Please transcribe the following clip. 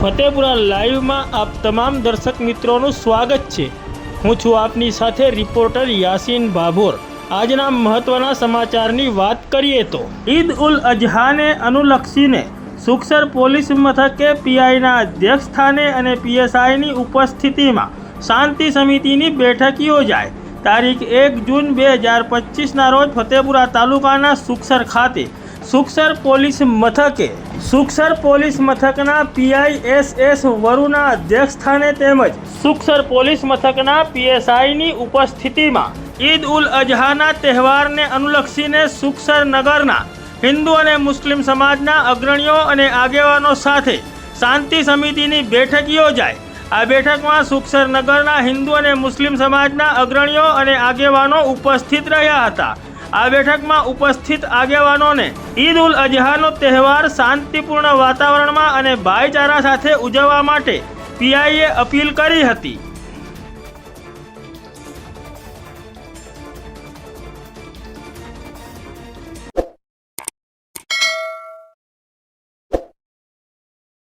ફતેપુરા લાઈવમાં આપ તમામ દર્શક મિત્રોનું સ્વાગત છે. હું છું આપની સાથે રિપોર્ટર યાસીન ભાભોર. આજના મહત્વના સમાચારની વાત કરીએ તો, ઈદ ઉલ અજહાને અનુલક્ષીને સુખસર પોલીસ મથકે પીઆઈના અધ્યક્ષ સ્થાને અને પીએસઆઈની ઉપસ્થિતિમાં શાંતિ સમિતિની બેઠક યોજાય તારીખ એક જૂન બે હજાર પચીસના રોજ ફતેપુરા તાલુકાના સુખસર ખાતે સુખસર પોલીસ મથકે સુખસર પોલીસ મથકના પીઆઈ એસ એસ વરુના અધ્યક્ષ સ્થાને તેમજ સુખસર પોલીસ મથકના પીએસઆઈની ઉપસ્થિતિમાં ઈદ ઉલ અઝહાના તહેવારને અનુલક્ષીને સુખસર નગરના હિન્દુ અને મુસ્લિમ સમાજના અગ્રણીઓ અને આગેવાનો સાથે શાંતિ સમિતિની બેઠક યોજાય આ બેઠકમાં સુખસર નગરના હિન્દુ અને મુસ્લિમ સમાજના અગ્રણીઓ અને આગેવાનો ઉપસ્થિત રહ્યા હતા. આ બેઠકમાં ઉપસ્થિત આગેવાનોને ઈદ ઉલ અજહાનો તહેવાર શાંતિપૂર્ણ વાતાવરણમાં અને ભાઈચારા સાથે ઉજવવા માટે પીઆઈએ અપીલ કરી હતી.